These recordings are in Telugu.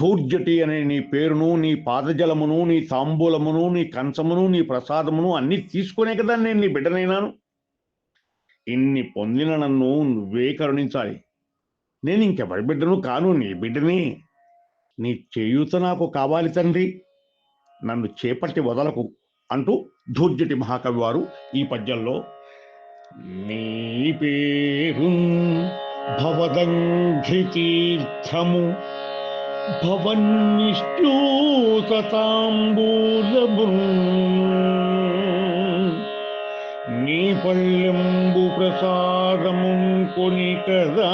ధూర్జటి అనే నీ పేరును నీ పాదజలమును నీ తాంబూలమును నీ కంచమును నీ ప్రసాదమును అన్ని తీసుకునే కదా నేను నీ బిడ్డనైనాను. ఇన్ని పొందిన నన్ను నువ్వే కరుణించాలి. నేను ఇంకెవరి బిడ్డను కాను? నీ బిడ్డని నీ చేయూత నాకు కావాలి తండ్రి. నన్ను చేపట్టి వదలకు అంటూ ధూర్జటి మహాకవి వారు ఈ పద్యంలో నీ పేరు భవదంఘ్రితీర్థము భవన్నిష్ఠూతాంబూలము నీ పళ్ళెంబు ప్రసాదము కొని కదా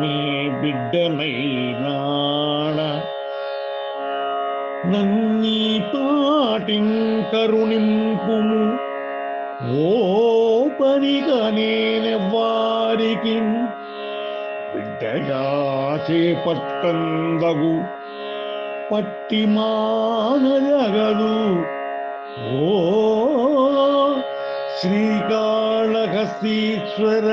నీ బిడ్డనైనాడ నన్నీ పాటింకరుణింపుము ఓ పనిగా నేనెవ్వారికి బిడ్డగా చేపట్టందగు పట్టి మానజగదు ఓ శ్రీకాళహస్తీశ్వర